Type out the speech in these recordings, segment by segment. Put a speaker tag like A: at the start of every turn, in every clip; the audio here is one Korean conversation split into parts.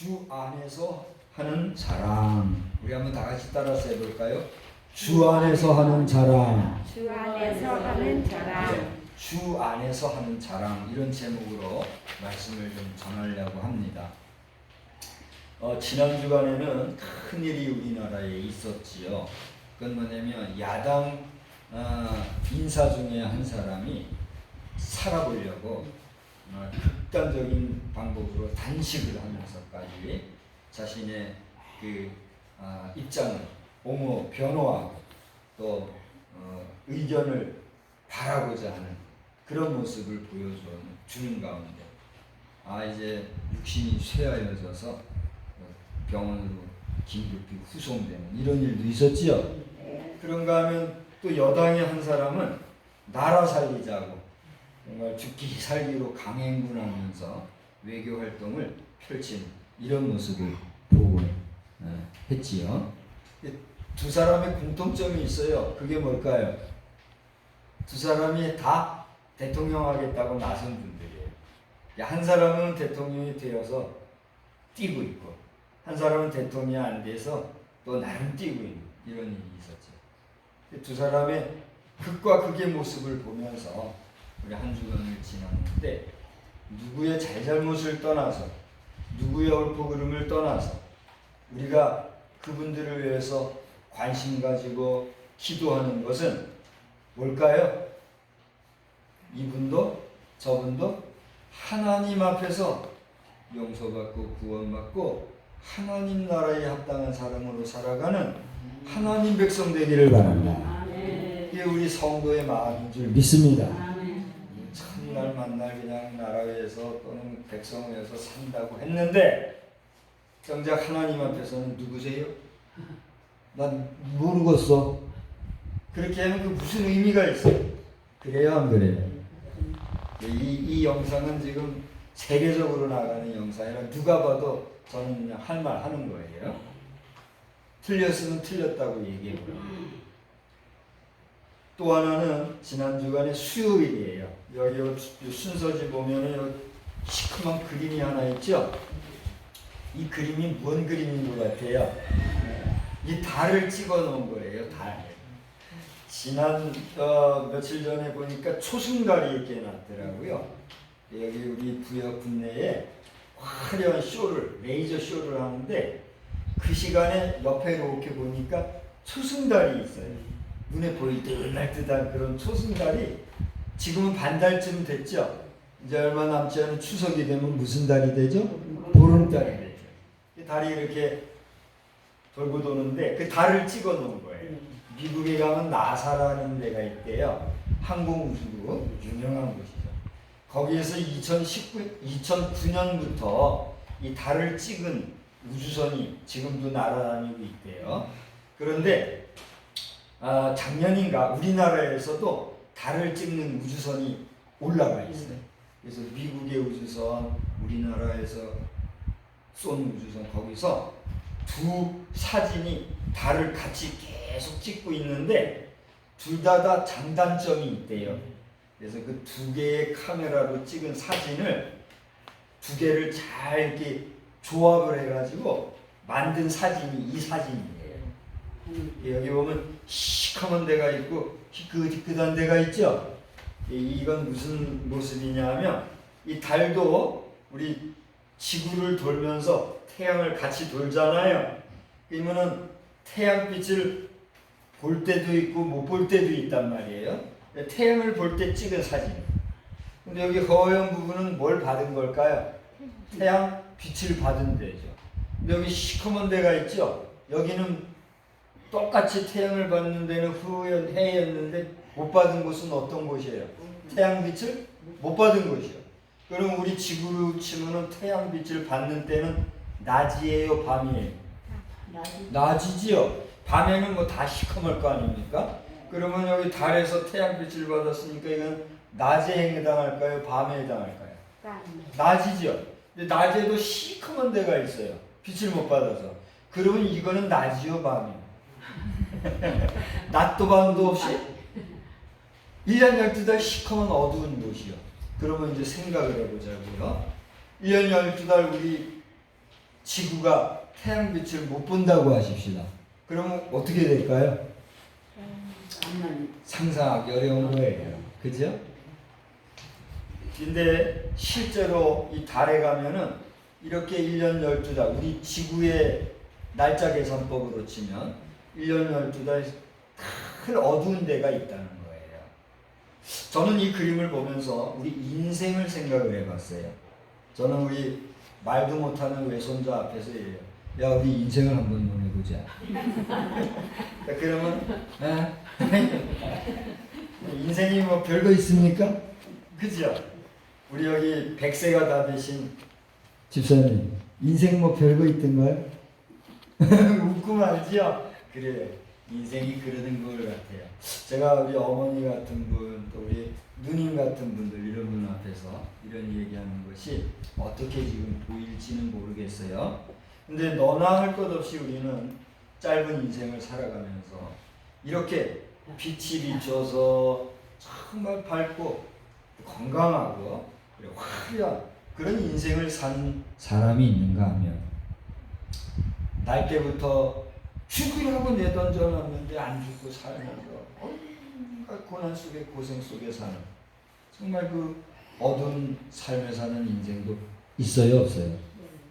A: 주 안에서 하는 자랑. 우리 한번 다 같이 따라서 해볼까요? 주 안에서 하는 자랑.
B: 주 안에서 하는 자랑
A: 네, 주 안에서 하는 자랑 이런 제목으로 말씀을 좀 전하려고 합니다. 어, 지난 주간에는 큰 일이 우리나라에 있었지요. 그건 뭐냐면 야당 어, 인사 중에 한 사람이 살아보려고 어, 극단적인 방법으로 단식을 하면서까지 자신의 그 아, 입장을 옹호 변호하고 또 어, 의견을 바라고자 하는 그런 모습을 보여주는 가운데 아 이제 육신이 쇠하여져서 병원으로 긴급히 후송되는 이런 일도 있었지요. 그런가 하면 또 여당의 한 사람은 나라 살리자고 정말 죽기 살기로 강행군하면서 외교 활동을 펼친 이런 모습을 보고 어, 했지요. 두 사람의 공통점이 있어요. 그게 뭘까요? 두 사람이 다 대통령 하겠다고 나선 분들이에요. 한 사람은 대통령이 되어서 뛰고 있고, 한 사람은 대통령이 안 돼서 또 나름 뛰고 있는 이런 일이 있었죠. 두 사람의 극과 극의 모습을 보면서 우리 한 주간을 지났는데 누구의 잘잘못을 떠나서 누구의 옳고 그름을 떠나서 우리가 그분들을 위해서 관심 가지고 기도하는 것은 뭘까요? 이분도 저분도 하나님 앞에서 용서받고 구원받고 하나님 나라에 합당한 사람으로 살아가는 하나님 백성 되기를 바랍니다. 이게 우리 성도의 마음인 줄 믿습니다. 첫날 만날 그냥 나라에서 또는 백성을 위해서 산다고 했는데 정작 하나님 앞에서는 누구세요? 난 모르겠어. 그렇게 하면 그 무슨 의미가 있어? 그래요, 안 그래요? 이, 이 영상은 지금 세계적으로 나가는 영상이라 누가 봐도 저는 그냥 할 말 하는 거예요. 틀렸으면 틀렸다고 얘기해보라. 또 하나는 지난 주간에 수요일이에요. 여기 요 순서지 보면은 요 시커먼 그림이 하나 있죠? 이 그림이 뭔 그림인 것 같아요? 이 달을 찍어 놓은 거예요, 달. 지난 어, 며칠 전에 보니까 초승달이 이렇게 났더라고요. 여기 우리 부여 군내에 화려한 쇼를 레이저 쇼를 하는데 그 시간에 옆에 이렇게 보니까 초승달이 있어요. 눈에 보일 듯날 듯한 그런 초승달이 지금은 반달쯤 됐죠. 이제 얼마 남지 않은 추석이 되면 무슨 달이 되죠? 보름달이 되죠. 이 달이 이렇게 돌고 도는데 그 달을 찍어 놓은 거예요. 미국에 가면 나사라는 데가 있대요. 항공우주국 유명한 곳이죠. 거기에서 2019, 2009년부터 이 달을 찍은 우주선이 지금도 날아다니고 있대요. 그런데 아, 작년인가 우리나라에서도 달을 찍는 우주선이 올라가 있어요. 그래서 미국의 우주선, 우리나라에서 쏜 우주선 거기서 두 사진이 달을 같이 계속 찍고 있는데 둘 다 다 장단점이 있대요. 그래서 그 두 개의 카메라로 찍은 사진을 두 개를 잘 이렇게 조합을 해가지고 만든 사진이 이 사진이에요. 여기 보면 시커먼 데가 있고 희끗희끗한 데가 있죠. 이- 이건 무슨 모습이냐면 이 달도 우리 지구를 돌면서 태양을 같이 돌잖아요. 그러면은 태양빛을 볼 때도 있고 못 볼 때도 있단 말이에요. 태양을 볼 때 찍은 사진. 근데 여기 허연 부분은 뭘 받은 걸까요? 태양 빛을 받은 데죠. 근데 여기 시커먼 데가 있죠. 여기는 똑같이 태양을 받는 데는 후연 해였는데 못 받은 곳은 어떤 곳이에요? 태양 빛을 못 받은 곳이요. 그럼 우리 지구로 치면은 태양 빛을 받는 때는 낮이에요, 밤이에요? 낮이지요. 밤에는 뭐 다 시커멀 거 아닙니까? 그러면 여기 달에서 태양 빛을 받았으니까 이건 낮에 해당할까요? 밤에 해당할까요? 낮이죠. 근데 낮에도 시커먼 데가 있어요. 빛을 못 받아서. 그러면 이거는 낮이요, 밤이요? 낮도 밤도 없이 1년 12달 시커먼 어두운 곳이요. 그러면 이제 생각을 해보자고요. 1년 12달 우리 지구가 태양빛을 못 본다고 하십시다. 그러면 어떻게 될까요? 상상하기 어려운 거예요. 그죠? 근데 실제로 이 달에 가면은 이렇게 1년 12달, 우리 지구의 날짜 계산법으로 치면 1년 12달 큰 어두운 데가 있다는 거예요. 저는 이 그림을 보면서 우리 인생을 생각을 해봤어요. 저는 우리 말도 못하는 외손자 앞에서. 야, 우리 인생을 한번 논해보자. 그러면, 아, 인생이 뭐 별거 있습니까? 그죠? 우리 여기 100세가 다 되신 집사님, 인생 뭐 별거 있던가요? 웃고 말지요? 그래요. 인생이 그러는 것 같아요. 제가 우리 어머니 같은 분, 또 우리 누님 같은 분들, 이런 분 앞에서 이런 얘기하는 것이 어떻게 지금 보일지는 모르겠어요. 근데 너나 할 것 없이 우리는 짧은 인생을 살아가면서 이렇게 빛이 비춰서 정말 밝고 건강하고 화려한 그런 인생을 산 사람이 있는가 하면 날 때부터 죽으라고 내던져놨는데 안 죽고 살면서 온갖 고난 속에 고생 속에 사는 정말 그 어두운 삶에 사는 인생도 있어요 없어요?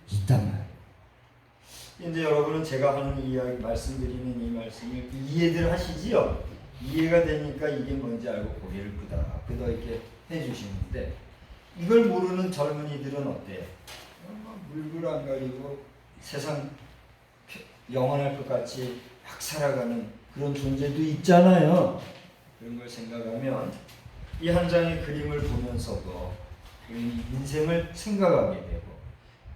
A: 있단 말이에요. 이제 여러분은 제가 하는 이야기 말씀드리는 이 말씀을 이해들 하시지요? 이해가 되니까 이게 뭔지 알고 고개를 끄덕끄덕 이렇게 해주시는데 이걸 모르는 젊은이들은 어때요? 뭐 물불 안 가리고 세상 영원할 것 같이 막 살아가는 그런 존재도 있잖아요. 그런 걸 생각하면 이 한 장의 그림을 보면서도 우리 인생을 생각하게 되고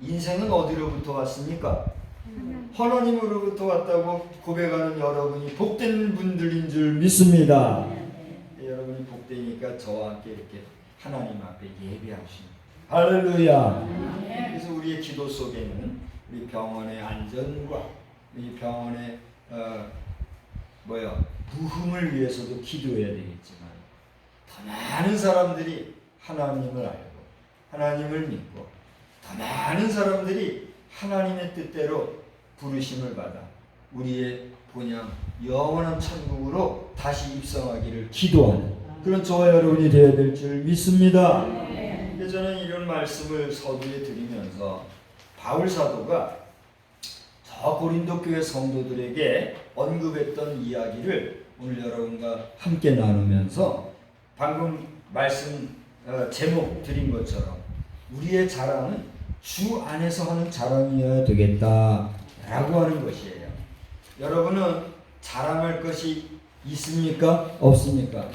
A: 인생은 어디로부터 왔습니까? 하나님으로부터 왔다고 고백하는 여러분이 복된 분들인 줄 믿습니다. 네, 여러분이 복되니까 저와 함께 이렇게 하나님 앞에 예배하십니다. 할렐루야. 그래서 우리의 기도 속에는 우리 병원의 안전과 우리 병원의 어, 뭐야 부흥을 위해서도 기도해야 되겠지만 더 많은 사람들이 하나님을 알고 하나님을 믿고 더 많은 사람들이 하나님의 뜻대로 부르심을 받아 우리의 본향 영원한 천국으로 다시 입성하기를 기도하는 그런 저와 여러분이 되어야 될 줄 믿습니다. 그래서 저는 이런 말씀을 서두에 드리면서 바울 사도가 저 고린도 교회 성도들에게 언급했던 이야기를 오늘 여러분과 함께 나누면서 방금 말씀 어, 제목 드린 것처럼 우리의 자랑은 주 안에서 하는 자랑이어야 되겠다라고 하는 것이에요. 여러분은 자랑할 것이 있습니까? 없습니까?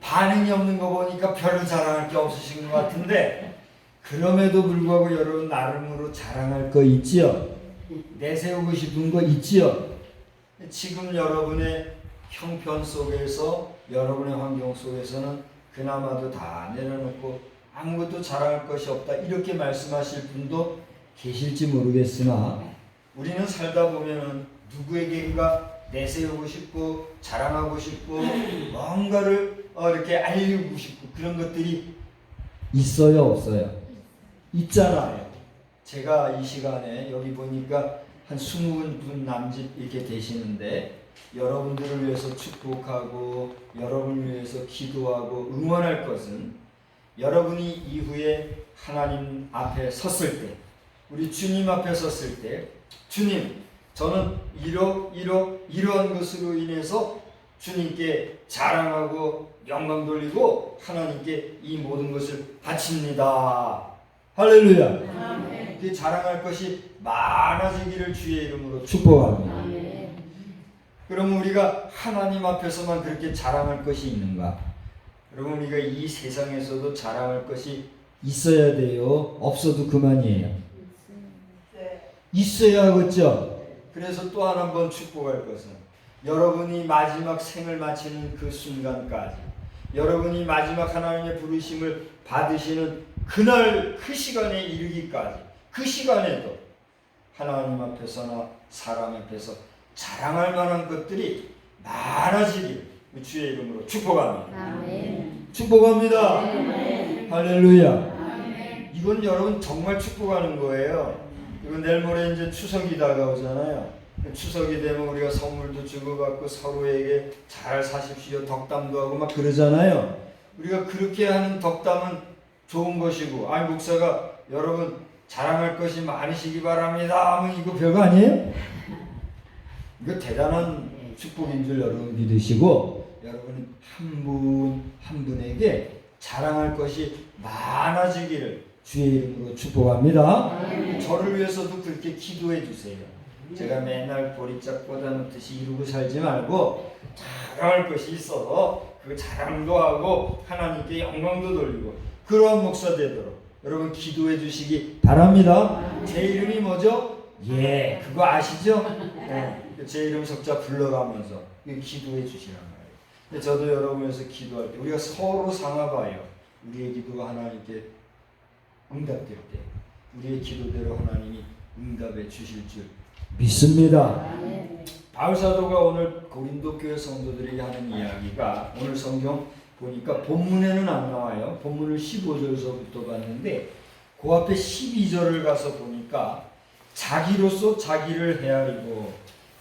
A: 반응이 없는 거 보니까 별로 자랑할 게 없으신 것 같은데 그럼에도 불구하고 여러분 나름으로 자랑할 거 있지요? 내세우고 싶은 거 있지요? 지금 여러분의 형편 속에서 여러분의 환경 속에서는 그나마도 다 내려놓고 아무것도 자랑할 것이 없다 이렇게 말씀하실 분도 계실지 모르겠으나 우리는 살다 보면은 누구에게인가 내세우고 싶고 자랑하고 싶고 뭔가를 어, 이렇게 알리고 싶고 그런 것들이 있어요 없어요? 있잖아요. 제가 이 시간에 여기 보니까 한 20분 남짓 이렇게 되시는데 여러분들을 위해서 축복하고 여러분을 위해서 기도하고 응원할 것은 여러분이 이후에 하나님 앞에 섰을 때 우리 주님 앞에 섰을 때 주님 저는 이러 이러 이러한 것으로 인해서 주님께 자랑하고 영광 돌리고 하나님께 이 모든 것을 바칩니다. 할렐루야. 그 자랑할 것이 많아지기를 주의 이름으로 축복합니다. 그럼 우리가 하나님 앞에서만 그렇게 자랑할 것이 있는가? 여러분 우리가 이 세상에서도 자랑할 것이 있어야 돼요. 없어도 그만이에요. 있어야 하겠죠. 그래서 또 한 번 축복할 것은 여러분이 마지막 생을 마치는 그 순간까지 여러분이 마지막 하나님의 부르심을 받으시는 그날 그 시간에 이르기까지 그 시간에도 하나님 앞에서나 사람 앞에서 자랑할 만한 것들이 많아지길 주의 이름으로 축복합니다. 축복합니다. 할렐루야. 이건 여러분 정말 축복하는 거예요. 이건 내일 모레 이제 추석이 다가오잖아요. 추석이 되면 우리가 선물도 주고받고 서로에게 잘 사십시오 덕담도 하고 막 그러잖아요. 우리가 그렇게 하는 덕담은 좋은 것이고, 아니 목사가 여러분 자랑할 것이 많으시기 바랍니다. 하면 이거 별거 아니에요? 이거 대단한 축복인 줄 여러분 믿으시고 여러분 한 분한 분에게 자랑할 것이 많아지기를 주의 이름으로 축복합니다. 저를 위해서도 그렇게 기도해 주세요. 제가 맨날 보리짝 꽂아놓듯이 이루고 살지 말고 자랑할 것이 있어서 그 자랑도 하고 하나님께 영광도 돌리고 그런 목사 되도록 여러분 기도해 주시기 바랍니다. 제 이름이 뭐죠? 예, 그거 아시죠? 네, 제 이름 석자 불러가면서 이거 기도해 주시란 말이에요. 저도 여러분에서 기도할 때 우리가 서로 상하봐요. 우리의 기도가 하나님께 응답될 때 우리의 기도대로 하나님이 응답해 주실 줄 믿습니다. 바울 사도가 오늘 고린도 교회 성도들에게 하는 이야기가 오늘 성경 보니까 본문에는 안 나와요. 본문을 15절서부터 봤는데 그 앞에 12절을 가서 보니까 자기로서 자기를 헤아리고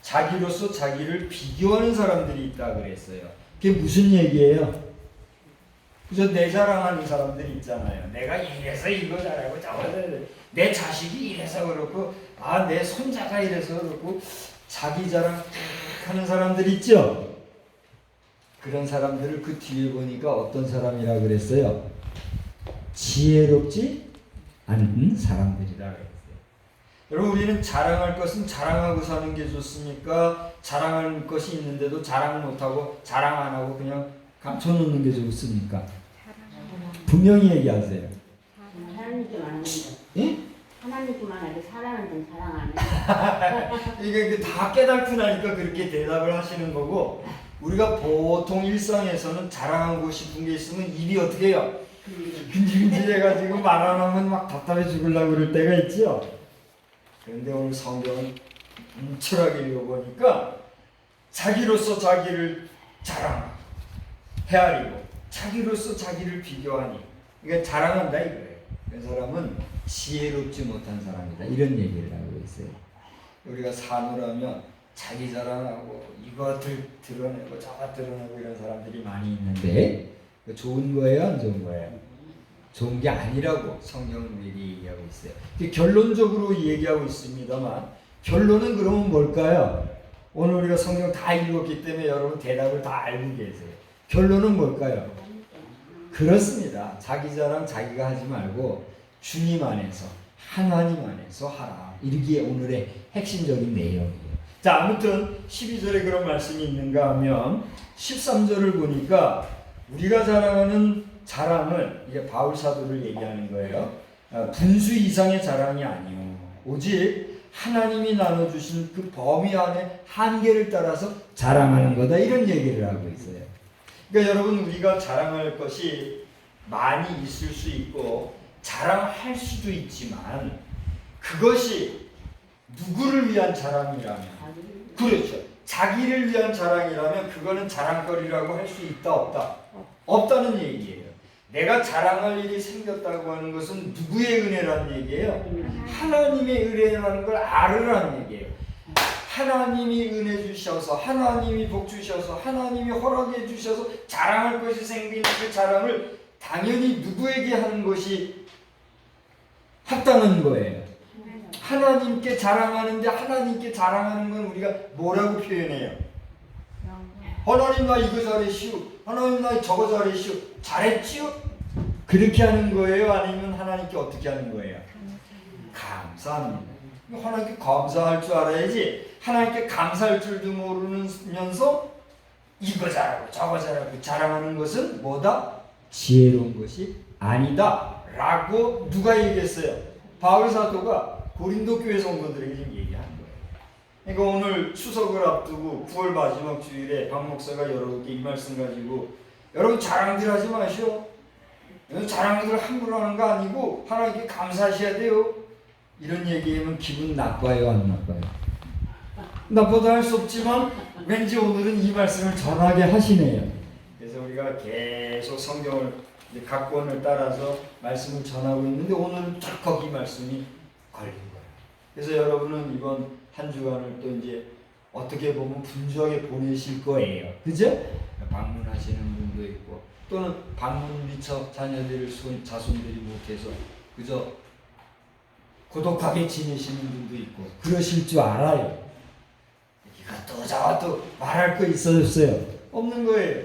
A: 자기로서 자기를 비교하는 사람들이 있다 그랬어요. 그게 무슨 얘기예요? 그저 내 자랑하는 사람들이 있잖아요. 내가 이래서 이거 잘하고 저거 내 자식이 이래서 그렇고 아 내 손자가 이래서 그렇고 자기 자랑 딱 하는 사람들 있죠. 그런 사람들을 그 뒤에 보니까 어떤 사람이라 그랬어요? 지혜롭지 않은 사람들이라 그랬어요. 여러분 우리는 자랑할 것은 자랑하고 사는 게 좋습니까? 자랑할 것이 있는데도 자랑 못하고 자랑 안 하고 그냥 감춰놓는 게 좋습니까? 분명히 얘기하세요.
C: 하나님 좀 아는데
A: 예?
C: 하나님 좀 아는데 사랑은 좀 자랑 안 해.
A: 이게 이게 다 깨닫고 나니까 그렇게 대답을 하시는 거고 우리가 보통 일상에서는 자랑하고 싶은 게 있으면 입이 어떻게 해요? 근질근질해가지고 말 안 하면 막 답답해 죽으려고 그럴 때가 있죠. 그런데 오늘 성경은 철학을 읽어보니까 자기로서 자기를 자랑하고 헤아리고 자기로서 자기를 비교하니 그러니까 자랑한다 이거예요. 그 사람은 지혜롭지 못한 사람이다 이런 얘기를 하고 있어요. 우리가 사물하면 자기 자랑하고 들, 드러내고 저거 드러내고 이런 사람들이 많이 있는데 그 좋은 거예요 안 좋은 거예요? 좋은 게 아니라고 성경은 얘기하고 있어요. 결론적으로 얘기하고 있습니다만 결론은 그러면 뭘까요? 오늘 우리가 성경 다 읽었기 때문에 여러분 대답을 다 알고 계세요. 결론은 뭘까요? 그렇습니다. 자기 자랑 자기가 하지 말고 주님 안에서 하나님 안에서 하라. 이게 오늘의 핵심적인 내용이에요. 자, 아무튼 12절에 그런 말씀이 있는가 하면 13절을 보니까 우리가 자랑하는 자랑을 이게 바울 사도를 얘기하는 거예요. 아, 분수 이상의 자랑이 아니요. 오직 하나님이 나눠주신 그 범위 안에 한계를 따라서 자랑하는 거다. 이런 얘기를 하고 있어요. 그러니까 여러분 우리가 자랑할 것이 많이 있을 수 있고 자랑할 수도 있지만 그것이 누구를 위한 자랑이라면 그렇죠. 자기를 위한 자랑이라면 그거는 자랑거리라고 할 수 있다 없다 없다는 얘기예요. 내가 자랑할 일이 생겼다고 하는 것은 누구의 은혜라는 얘기예요. 하나님의 은혜라는 걸 알으라는 얘기예요. 하나님이 은혜 주셔서 하나님이 복 주셔서 하나님이 허락해 주셔서 자랑할 것이 생긴 그 자랑을 당연히 누구에게 하는 것이 합당한 거예요. 하나님께 자랑하는데 하나님께 자랑하는 건 우리가 뭐라고 표현해요? 하나님 나 이거 잘했시오. 하나님 나 저거 잘했시오. 잘했지요? 그렇게 하는 거예요? 아니면 하나님께 어떻게 하는 거예요? 감사합니다. 하나님께 감사할 줄 알아야지. 하나님께 감사할 줄도 모르면서 이거 잘하고 저거 잘하고 자랑하는 것은 뭐다? 지혜로운 것이 아니다. 라고 누가 얘기했어요? 바울 사도가 고린도 교회 성도들에게 지금 얘기한 거예요. 그러니까 오늘 추석을 앞두고 9월 마지막 주일에 박 목사가 여러분께 이 말씀 가지고 여러분 자랑들 하지 마시오. 자랑들 함부로 하는 거 아니고 하나님께 감사하셔야 돼요. 이런 얘기하면 기분 나빠요, 안 나빠요? 나쁘다 할 수 없지만 왠지 오늘은 이 말씀을 전하게 하시네요. 그래서 우리가 계속 성경을 각본을 따라서 말씀을 전하고 있는데 오늘은 딱 거기 말씀이 거예요. 그래서 여러분은 이번 한 주간을 또 이제 어떻게 보면 분주하게 보내실 거예요. 그죠? 방문하시는 분도 있고 또는 방문 미처 자녀들 손 자손들이 못해서 그저 고독하게 지내시는 분도 있고 그러실 줄 알아요. 이것도 저것도 말할 거 있었어요. 없는 거예요.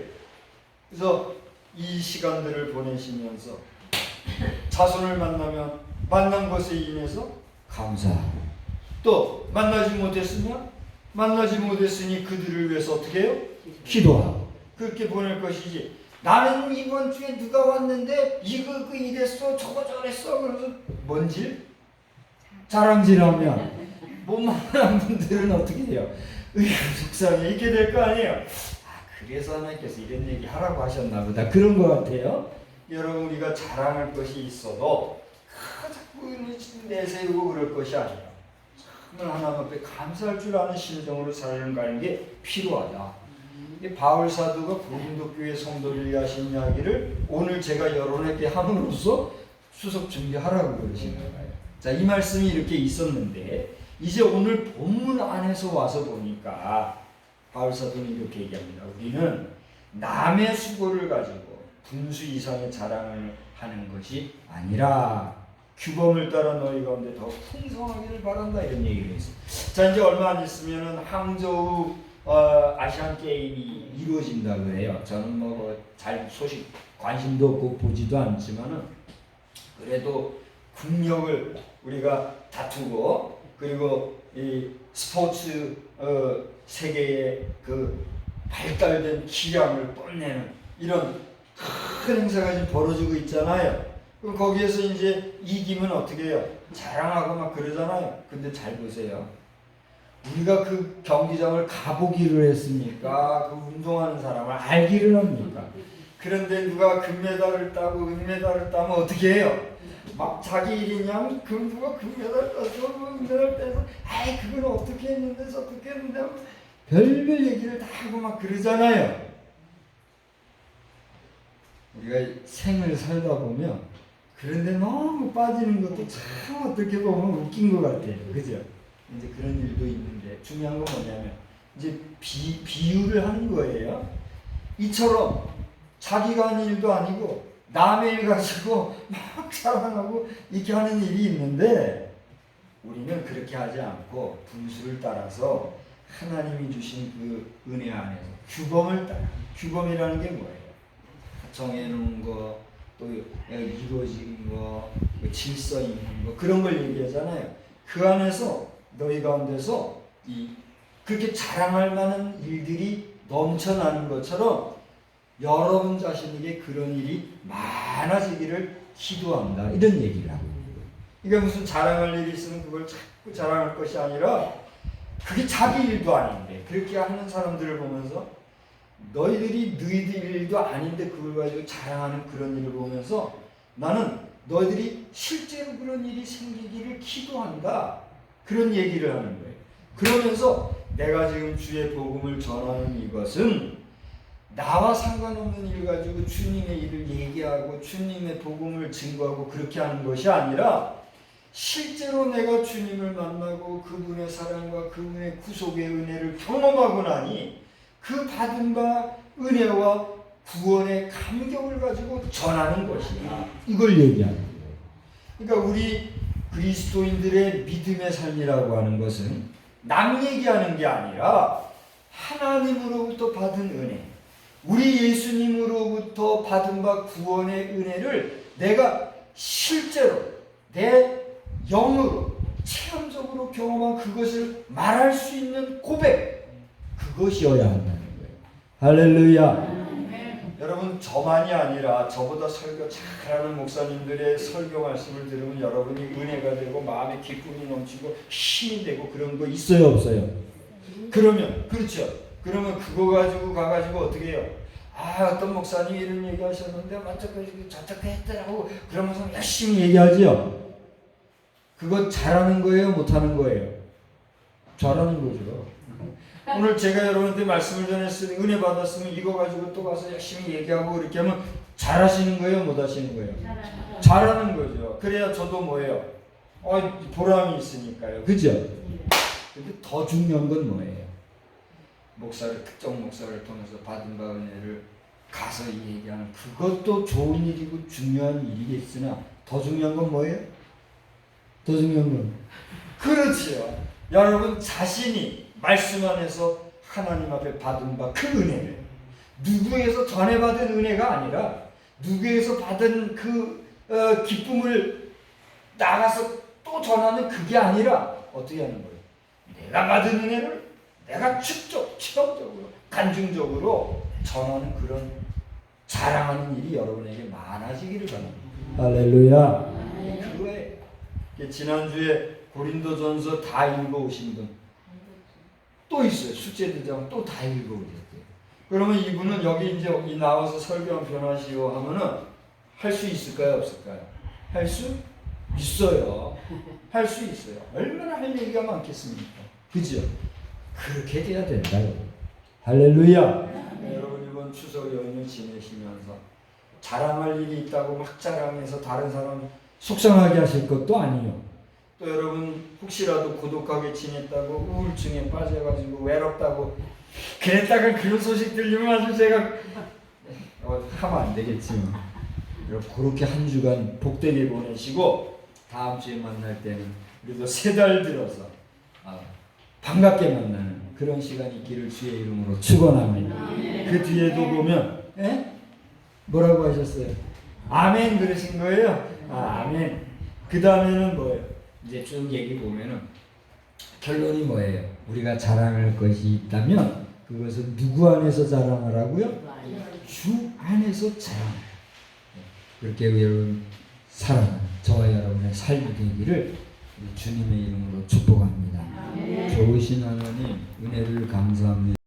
A: 그래서 이 시간들을 보내시면서 자손을 만나면 만난 것에 인해서 감사하고 또 만나지 못했으면 만나지 못했으니 그들을 위해서 어떻게 해요? 기도하고 그렇게 보낼 것이지 나는 이번 주에 누가 왔는데 이거 그 이랬어 저거 저랬어 그래서 뭔지 자랑질하면 못 만난 분들은 어떻게 해요? 의금 속상해 이렇게 될 거 아니에요? 아 그래서 하나님께서 이런 얘기 하라고 하셨나 보다 그런 것 같아요. 여러분 우리가 자랑할 것이 있어도 그 자꾸 내세우고 그럴 것이 아니라 정말 하나님 앞에 감사할 줄 아는 심정으로 살아가는 게 필요하다. 이 바울 사도가 고린도 교회 성도를 위하신 이야기를 오늘 제가 여러분에게 함으로써 수석 준비하라고 그러신 거예요. 자, 이 말씀이 이렇게 있었는데 이제 오늘 본문 안에서 와서 보니까 바울 사도는 이렇게 얘기합니다. 우리는 남의 수고를 가지고 분수 이상의 자랑을 하는 것이 아니라 규범을 따라 너희 가운데 더 풍성하기를 바란다 이런 얘기를 했어요. 자 이제 얼마 안 있으면은 항저우 어, 아시안 게임이 이루어진다 그래요. 저는 뭐 잘 소식 관심도 없고 보지도 않지만은 그래도 국력을 우리가 다투고 그리고 이 스포츠 어, 세계의 그 발달된 기량을 뽐내는 이런 큰 행사가 지금 벌어지고 있잖아요. 그럼 거기에서 이제 이기면 어떻게 해요? 자랑하고 막 그러잖아요. 근데 잘 보세요. 우리가 그 경기장을 가보기를 했습니까? 그 운동하는 사람을 알기를 합니까? 그런데 누가 금메달을 따고 은메달을 따면 어떻게 해요? 막 자기 일이냐? 그 누가 금메달 땄어? 그 은메달 따서 아이 그걸 어떻게 했는데 어떻게 했는데 별별 얘기를 다 하고 막 그러잖아요. 우리가 생을 살다 보면 그런데 너무 빠지는 것도 참 어떻게 보면 웃긴 것 같아요. 그죠? 이제 그런 일도 있는데 중요한 건 뭐냐면 이제 비, 비유를 하는 거예요. 이처럼 자기가 하는 일도 아니고 남의 일 가지고 막 자랑하고 이렇게 하는 일이 있는데 우리는 그렇게 하지 않고 분수를 따라서 하나님이 주신 그 은혜 안에서 규범을 따라 규범이라는 게 뭐예요? 정해놓은 거, 또 이루어진 거, 그 질서 있는 거 그런 걸 얘기하잖아요. 그 안에서 너희 가운데서 이 그렇게 자랑할 만한 일들이 넘쳐나는 것처럼 여러분 자신에게 그런 일이 많아지기를 기도한다 이런 얘기를 하고 있는 거예요. 그러니까 무슨 자랑할 일이 있으면 그걸 자꾸 자랑할 것이 아니라 그게 자기 일도 아닌데 그렇게 하는 사람들을 보면서 너희들이 너희들 일도 아닌데 그걸 가지고 자랑하는 그런 일을 보면서 나는 너희들이 실제로 그런 일이 생기기를 기도한다. 그런 얘기를 하는 거예요. 그러면서 내가 지금 주의 복음을 전하는 이것은 나와 상관없는 일 가지고 주님의 일을 얘기하고 주님의 복음을 증거하고 그렇게 하는 것이 아니라 실제로 내가 주님을 만나고 그분의 사랑과 그분의 구속의 은혜를 경험하고 나니 그 받은 바 은혜와 구원의 감격을 가지고 전하는 것이다. 이걸 얘기하는 거예요. 그러니까 우리 그리스도인들의 믿음의 삶이라고 하는 것은 남 얘기하는 게 아니라 하나님으로부터 받은 은혜, 우리 예수님으로부터 받은 바 구원의 은혜를 내가 실제로 내 영으로 체험적으로 경험한 그것을 말할 수 있는 고백, 그것이어야 거예요. 할렐루야. 여러분 저만이 아니라 저보다 설교 잘하는 목사님들의 설교 말씀을 들으면 여러분이 은혜가 되고 마음에 기쁨이 넘치고 힘이 되고 그런 거 있어요 없어요? 그러면 그렇죠. 그러면 그거 가지고 가가지고 어떻게 해요? 아 어떤 목사님이 이런 얘기 하셨는데 만족해지고 저렇게 했더라고 그러면서 열심히 얘기하죠. 그거 잘하는 거예요 못하는 거예요? 잘하는 거죠. 오늘 제가 여러분한테 말씀을 전했으니 은혜 받았으면 이거 가지고 또 가서 열심히 얘기하고 이렇게 하면 잘하시는 거예요, 못 하시는 거예요? 잘하는 거죠. 그래야 저도 뭐예요? 어, 보람이 있으니까요. 그죠? 근데 더 중요한 건 뭐예요? 목사를 특정 목사를 통해서 받은 바 은혜를 가서 얘기하는 그것도 좋은 일이고 중요한 일이겠으나 더 중요한 건 뭐예요? 더 중요한 건 그렇지요. 여러분 자신이 말씀 안에서 하나님 앞에 받은 바 그 은혜를 누구에서 전해 받은 은혜가 아니라 누구에서 받은 그 어, 기쁨을 나가서 또 전하는 그게 아니라 어떻게 하는 거예요? 내가 받은 은혜를 내가 축적, 치명적으로, 간중적으로 전하는 그런 자랑하는 일이 여러분에게 많아지기를 바랍니다. 할렐루야. 그거에 지난주에 고린도전서 다 읽어오신 분 또 있어요. 숙제대장 또 다 읽어오셨대요. 그러면 이분은 여기 이제 이 나와서 설교 한편 하시오 하면은 할 수 있을까요? 없을까요? 할 수 있어요. 할 수 있어요. 얼마나 할 얘기가 많겠습니까? 그죠? 그렇게 돼야 된다. 할렐루야. 네, 여러분 이번 추석 연휴 지내시면서 자랑할 일이 있다고 막 자랑해서 다른 사람 속상하게 하실 것도 아니요. 또 여러분 혹시라도 고독하게 지냈다고 우울증에 빠져가지고 외롭다고 그랬다가 그런 소식 들리면 아주 제가 어, 하면 안 되겠지만 여러분 그렇게 한 주간 복되게 보내시고 다음 주에 만날 때는 우리도 세 달 들어서 아, 반갑게 만나는 그런 시간이 있기를 주의 이름으로 축원합니다. 그 뒤에도 보면 예? 뭐라고 하셨어요? 아멘 그러신 거예요? 아, 아멘. 그 다음에는 뭐예요? 이제 쭉 얘기 보면은 결론이 뭐예요? 우리가 자랑할 것이 있다면 그것은 누구 안에서 자랑하라고요? 주 안에서 자랑. 그렇게 여러분 사랑하는 저와 여러분의 삶이 되기를 우리 주님의 이름으로 축복합니다. 좋으신 하나님 은혜를 감사합니다.